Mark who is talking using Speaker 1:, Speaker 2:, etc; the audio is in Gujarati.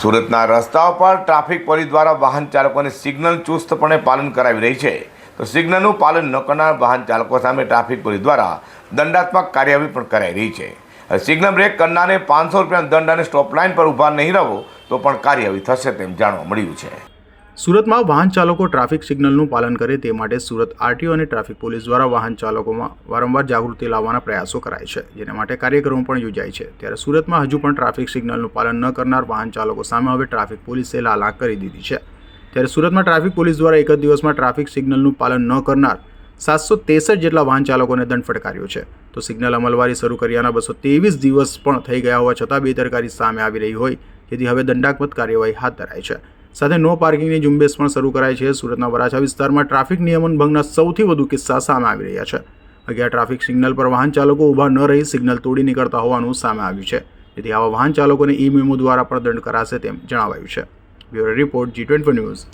Speaker 1: સુરતના રસ્તાઓ પર ટ્રાફિક પોલીસ દ્વારા વાહન ચાલકોને સિગ્નલ ચુસ્તપણે પાલન કરાવી રહી છે. તો સિગ્નલનું પાલન ન કરનાર વાહન ચાલકો સામે ટ્રાફિક પોલીસ દ્વારા દંડાત્મક કાર્યવાહી પણ કરાઈ રહી છે. સિગ્નલ બ્રેક કરનારને પાંચસો રૂપિયાનો દંડ અને સ્ટોપ લાઇન પર ઊભા નહીં રહો તો પણ કાર્યવાહી થશે તેમ જાણવા મળ્યું છે.
Speaker 2: સુરતમાં વાહન ચાલકો ટ્રાફિક સિગ્નલનું પાલન કરે તે માટે સુરત આરટીઓ અને ટ્રાફિક પોલીસ દ્વારા વાહન ચાલકોમાં વારંવાર જાગૃતિ લાવવાના પ્રયાસો કરાય છે, જેના માટે કાર્યક્રમો પણ યોજાય છે. ત્યારે સુરતમાં હજુ પણ ટ્રાફિક સિગ્નલનું પાલન ન કરનાર વાહન ચાલકો સામે હવે ટ્રાફિક પોલીસે લાલાક કરી દીધી છે. ત્યારે સુરતમાં ટ્રાફિક પોલીસ દ્વારા એક જ દિવસમાં ટ્રાફિક સિગ્નલનું પાલન ન કરનાર સાતસો તેસઠ જેટલા વાહન ચાલકોને દંડ ફટકાર્યો છે. તો સિગ્નલ અમલવારી શરૂ કર્યાના બસો ત્રેવીસ દિવસ પણ થઈ ગયા હોવા છતાં બેદરકારી સામે આવી રહી હોય, જેથી હવે દંડાત્મક કાર્યવાહી હાથ ધરાય છે. સાથે નો પાર્કિંગની ઝુંબેશ પણ શરૂ કરાય છે. સુરતના વરાછા વિસ્તારમાં ટ્રાફિક નિયમન ભંગના સૌથી વધુ કિસ્સા સામે આવી રહ્યા છે. અગિયાર ટ્રાફિક સિગ્નલ પર વાહન ચાલકો ઊભા ન રહી સિગ્નલ તોડી નીકળતા હોવાનું સામે આવ્યું છે. જેથી આવા વાહન ચાલકોને ઈ મેમો દ્વારા પણ દંડ કરાશે તેમ જણાવાયું છે. Bureau report G twenty news.